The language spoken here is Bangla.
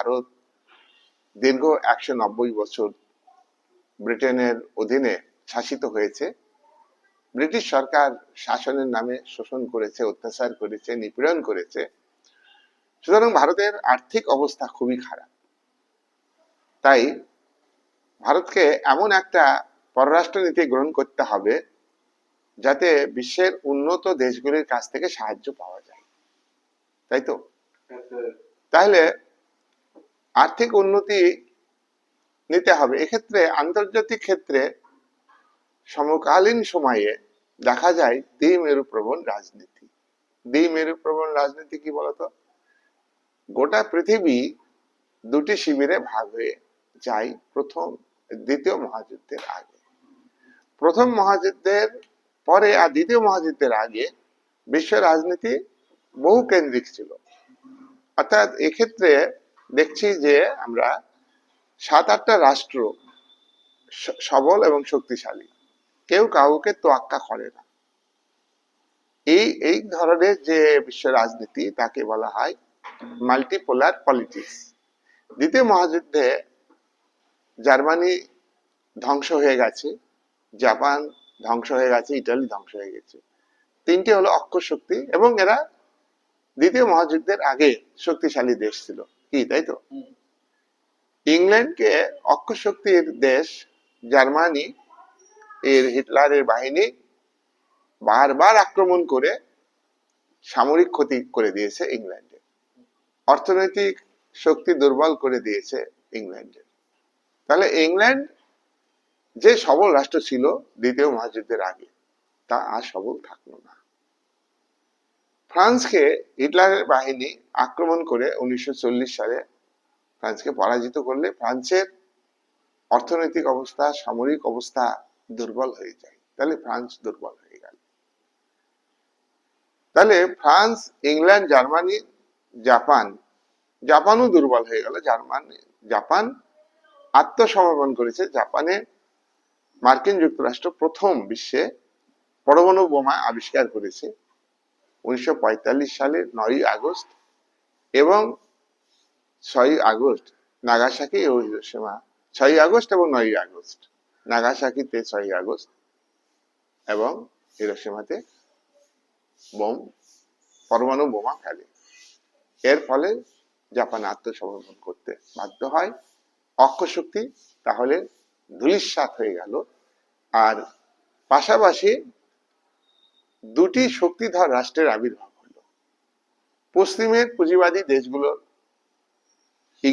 ভারত দীর্ঘ একশো নব্বই বছর ব্রিটেনের অধীনে শাসিত হয়েছে। ব্রিটিশ সরকার শাসনের নামে শোষণ করেছে অত্যাচার করেছে নিপীড়ন করেছে। সুতরাং ভারতের আর্থিক অবস্থা খুবই খারাপ। তাই ভারতকে এমন একটা পররাষ্ট্র নীতি গ্রহণ করতে হবে যাতে বিশ্বের উন্নত দেশগুলির কাছ থেকে সাহায্য পাওয়া যায়। তাই তো? তাহলে আর্থিক উন্নতি নিতে হবে। এক্ষেত্রে আন্তর্জাতিক ক্ষেত্রে সমকালীন সময়ে দেখা যায় দ্বিমেরু প্রবণ রাজনীতি। দ্বিমেরু প্রবণ রাজনীতি কি বলতো? গোটা পৃথিবী দুটি শিবিরে ভাগ হয়ে যায় প্রথম, দ্বিতীয় মহাযুদ্ধের আগে। প্রথম মহাযুদ্ধের পরে আর দ্বিতীয় মহাযুদ্ধের আগে বিশ্ব রাজনীতি বহু কেন্দ্রিক ছিল। অর্থাৎ এক্ষেত্রে দেখছি যে আমরা সাত, আটটা রাষ্ট্র সবল এবং শক্তিশালী। কেউ কাউকে তোয়াক্কা করে না। এই এই ধরনের যে বিশ্ব রাজনীতি, তাকে বলা হয় মাল্টিপোলার পলিটিক্স দ্বিতীয় মহাযুদ্ধে জার্মানি ধ্বংস হয়ে গেছে, জাপান ধ্বংস হয়ে গেছে, ইটালি ধ্বংস হয়ে গেছে। তিনটি হলো অক্ষর শক্তি এবং এরা দ্বিতীয় মহাযুদ্ধের আগে শক্তিশালী দেশ ছিল। কি, তাই তো? ইংল্যান্ডকে অক্ষর শক্তির দেশ জার্মানি এর হিটলারের বাহিনী বারবার আক্রমণ করে সামরিক ক্ষতি করে দিয়েছে ইংল্যান্ডে। অর্থনৈতিক শক্তি দুর্বল করে দিয়েছে ইংল্যান্ডে। তাহলে ইংল্যান্ড যে সবল রাষ্ট্র ছিল দ্বিতীয় মহাযুদ্ধের আগে, তা আর সবল থাকল না। ফ্রান্সকে হিটলারের বাহিনী আক্রমণ করে উনিশশো চল্লিশ সালে ফ্রান্সকে পরাজিত করলে ফ্রান্সের অর্থনৈতিক অবস্থা, সামরিক অবস্থা দুর্বল হয়ে যায়। তাহলে ফ্রান্স দুর্বল হয়ে গেল। তাহলে ফ্রান্স, ইংল্যান্ড, জার্মানি, জাপান, জাপানও দুর্বল হয়ে গেল। জার্মানি, জাপান আত্মসমর্পণ করেছে। জাপানে মার্কিন যুক্তরাষ্ট্র প্রথম বিশ্বে পরমাণু বোমা আবিষ্কার করেছে। উনিশশো সালের নয়ই আগস্ট এবং ছয়ই আগস্ট নাগাসাকি ও হিরোশিমা। ছয়ই আগস্ট এবং নয়ই আগস্ট। নাগাসাকিতে ছয়ই আগস্ট এবং হিরোশিমাতে বোম, পরমাণু বোমা ফেলে। এর ফলে জাপান আত্মসমর্পণ করতে বাধ্য হয়। অক্ষশক্তি তাহলে ধূলিসাৎ হয়ে গেল। আর পাশাপাশি দুটি শক্তিধর রাষ্ট্রের আবির্ভাব হলো। পশ্চিমের পুঁজিবাদী দেশগুলোর